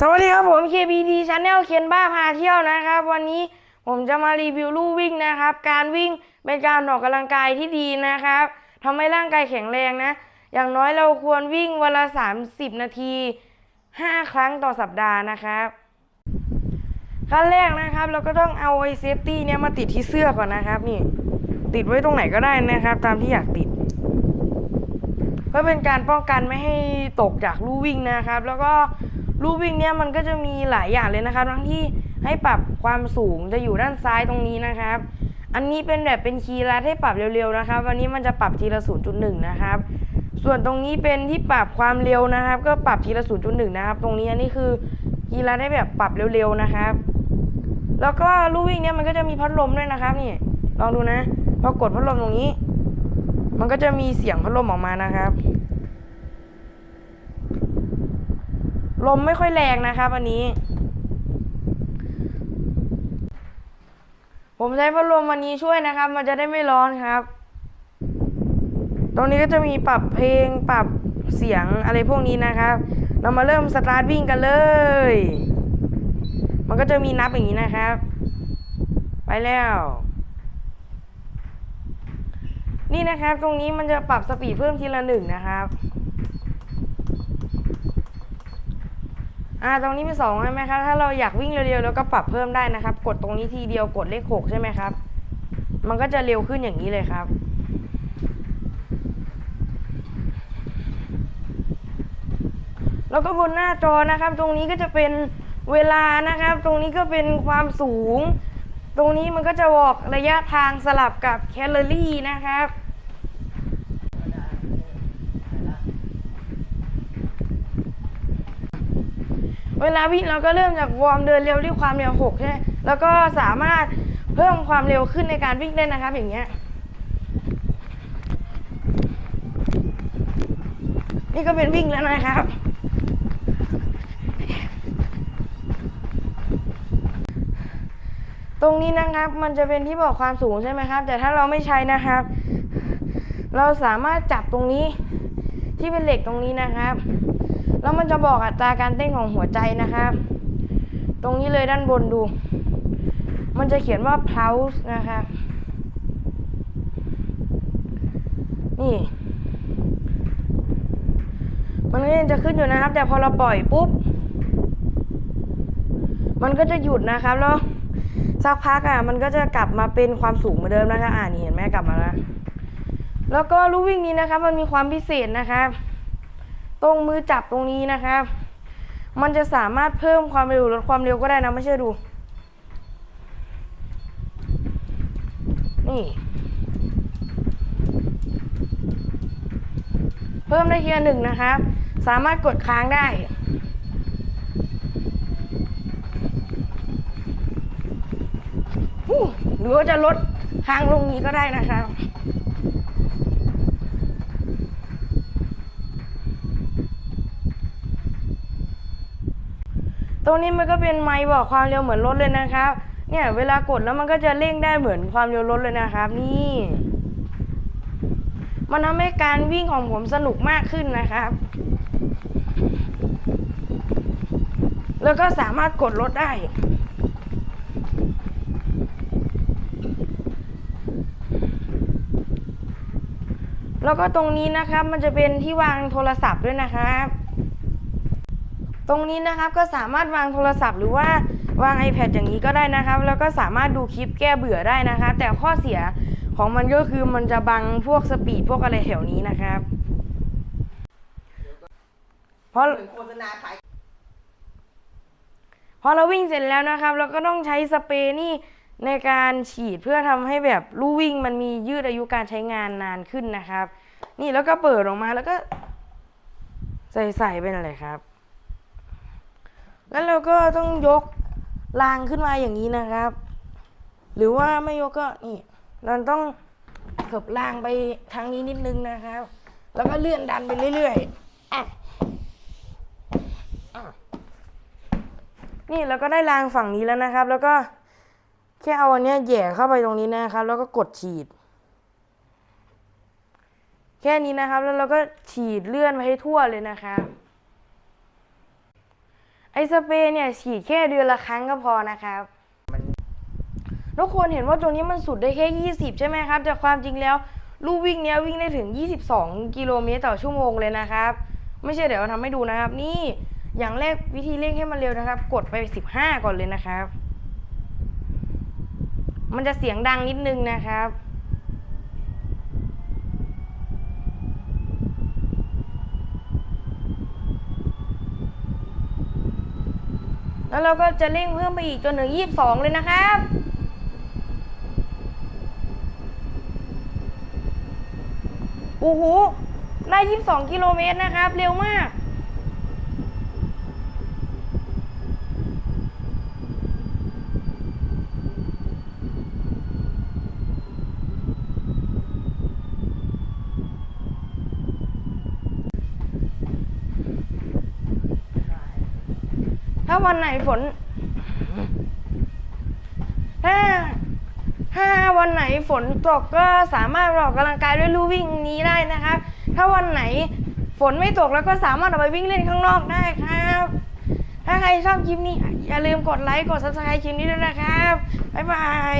สวัสดีครับผม KBD Channel เคนบ้าพาเที่ยวนะครับ วันนี้ผมจะมารีวิวลู่วิ่งนะครับ การวิ่งเป็นการออกกำลังกายที่ดีนะครับทำให้ร่างกายแข็งแรงนะ อย่างน้อยเราควรวิ่งวันละ 30 นาที 5 ครั้งต่อสัปดาห์นะครับขั้นแรกนะครับ เราก็ต้องเอาไอ้เซฟตี้เนี่ยมาติดที่เสื้อก่อนนะครับ นี่ ติดไว้ตรงไหนก็ได้นะครับ ตามที่อยากติดเพื่อเป็นการป้องกันไม่ให้ตกจากลู่วิ่งนะครับ แล้วก็ ลู่วิ่งเนี่ยมันก็จะมีหลายอย่างเลยนะครับ ทั้งที่ให้ปรับความสูงจะอยู่ด้านซ้ายตรงนี้นะครับ อันนี้เป็นแบบเป็นคีย์ลัดให้ปรับเร็วๆนะครับ วันนี้มันจะปรับทีละ 0.1 นะครับ ส่วนตรงนี้เป็นที่ปรับความเร็วนะครับ ก็ปรับทีละ 0.1 นะครับ ตรงนี้อันนี้คือคีย์ลัดให้แบบปรับเร็วๆนะครับ แล้วก็ลูวิ่งเนี่ยมันก็จะมีพัดลมด้วยนะครับนี่ลองดูนะพอกดพัดลมตรงนี้ มันก็จะมีเสียงพัดลมออกมานะครับ ลมไม่ค่อยแรงนะครับอันนี้ ผมใช้พัดลมวันนี้ช่วยนะครับ มันจะได้ไม่ร้อนครับ ตรงนี้ก็จะมีปรับเพลงปรับเสียงอะไรพวกนี้นะครับ เรามาเริ่มสตาร์ทวิ่งกันเลย มันก็จะมีนับอย่างนี้นะครับ ไปแล้ว นี่นะครับ ตรงนี้มันจะปรับสปีดเพิ่มทีละหนึ่งนะครับ อ่าตรงนี้เป็นสองใช่ไหมครับถ้าเราอยากวิ่งเร็วๆแล้วก็ปรับเพิ่มได้นะครับ กดตรงนี้ทีเดียวกดเลขหกใช่ไหมครับ มันก็จะเร็วขึ้นอย่างนี้เลยครับแล้วก็บนหน้าจอนะครับ ตรงนี้ก็จะเป็นเวลานะครับ ตรงนี้ก็เป็นความสูง ตรงนี้มันก็จะบอกระยะทางสลับกับแคลอรี่นะครับ เวลาวิ่งเราก็เริ่มจากวอร์มเดินเร็วด้วยความเร็ว6ใช่ไหมแล้วก็สามารถเพิ่มความเร็วขึ้นในการวิ่งได้นะครับ อย่างเงี้ย นี่ก็เป็นวิ่งแล้วนะครับ ตรงนี้นะครับ มันจะเป็นที่บอกความสูงใช่ไหมครับ แต่ถ้าเราไม่ใช้นะครับ เราสามารถจับตรงนี้ที่เป็นเหล็กตรงนี้นะครับ แล้วมันจะบอกอัตราการเต้นของหัวใจนะครับ ตรงนี้เลยด้านบนดู มันจะเขียนว่า pulse นะครับ นี่ มันก็ยังจะขึ้นอยู่นะครับ แต่พอเราปล่อยปุ๊บ มันก็จะหยุดนะครับ แล้วสักพักอะ มันก็จะกลับมาเป็นความสูงเหมือนเดิมนะคะอ่านี่เห็นไหมกลับมาแล้ว แล้วก็ลู่วิ่งนี้นะครับ มันมีความพิเศษนะครับ ตรงมือจับตรงนี้นะครับ มันจะสามารถเพิ่มความเร็วลดความเร็วก็ได้นะไม่เชื่อดู นี่ เพิ่มได้ทีละหนึ่งนะครับ สามารถกดค้างได้หรือว่าจะลดค้างลงนี้ก็ได้นะครับ ตรงนี้มันก็เป็นไมค์บอกความเร็วเหมือนรถเลยนะครับ เนี่ยเวลากดแล้วมันก็จะเร่งได้เหมือนความเร็วรถเลยนะครับ นี่ มันทำให้การวิ่งของผมสนุกมากขึ้นนะครับ แล้วก็สามารถกดรถได้แล้วก็ตรงนี้นะครับมันจะเป็นที่วางโทรศัพท์ด้วยนะครับ ตรงนี้นะครับก็สามารถวางโทรศัพท์หรือว่าวาง iPad อย่างนี้ก็ได้นะครับ แล้วก็สามารถดูคลิปแก้เบื่อได้นะครับ แต่ข้อเสียของมันก็คือมันจะบังพวกสปีดพวกอะไรแถวนี้นะครับ เพราะเหมือนโฆษณาขายพอเราวิ่งเสร็จแล้วนะครับ เราก็ต้องใช้สเปรย์นี่ในการฉีดเพื่อทำให้แบบลู่วิ่งมันมียืดอายุการใช้งานนานขึ้นนะครับ นี่แล้วก็เปิดออกมาแล้วก็ ใส่ใส่เป็นอะไรครับ แล้วเราก็ต้องยกรางขึ้นมาอย่างนี้นะครับ หรือว่าไม่ยกก็นี่เราต้องเถิบรางไปทางนี้นิดนึงนะครับ แล้วก็เลื่อนดันไปเรื่อยๆอะอะนี่เราก็ได้รางฝั่งนี้แล้วนะครับ แล้วก็แค่เอาอันเนี้ยแย่เข้าไปตรงนี้นะครับ แล้วก็กดฉีด แค่นี้นะครับ แล้วเราก็ฉีดเลื่อนไปให้ทั่วเลยนะครับ สเปรย์เนี่ยฉีดแค่เดือนละครั้งก็พอนะครับทุกคนเห็นว่าตรงนี้มันสุดได้แค่ 20 ใช่ไหมครับ แต่ความจริงแล้วลู่วิ่งเนี้ยวิ่งได้ถึง 22 กิโลเมตรต่อชั่วโมงเลยนะครับ ไม่ใช่เดี๋ยวเราทำให้ดูนะครับ นี่อย่างแรกวิธีเร่งให้มันเร็วนะครับ กดไป 15 ก่อนเลยนะครับ มันจะเสียงดังนิดนึงนะครับ แล้วเราก็จะเร่งเพิ่มไปอีกจนถึง 22 เลยนะครับโอ้โหได้ 22 กิโลเมตรนะครับ เร็วมาก วันไหนฝน ถ้าถ้าวันไหนฝนตกก็สามารถออกกำลังกายด้วยลู่วิ่งนี้ได้นะครับ ถ้าวันไหนฝนไม่ตกแล้วก็สามารถออกไปวิ่งเล่นข้างนอกได้ครับ ถ้าใครชอบคลิปนี้ อย่าลืมกดไลค์กด subscribe คลิปนี้ด้วยนะครับ บ๊ายบาย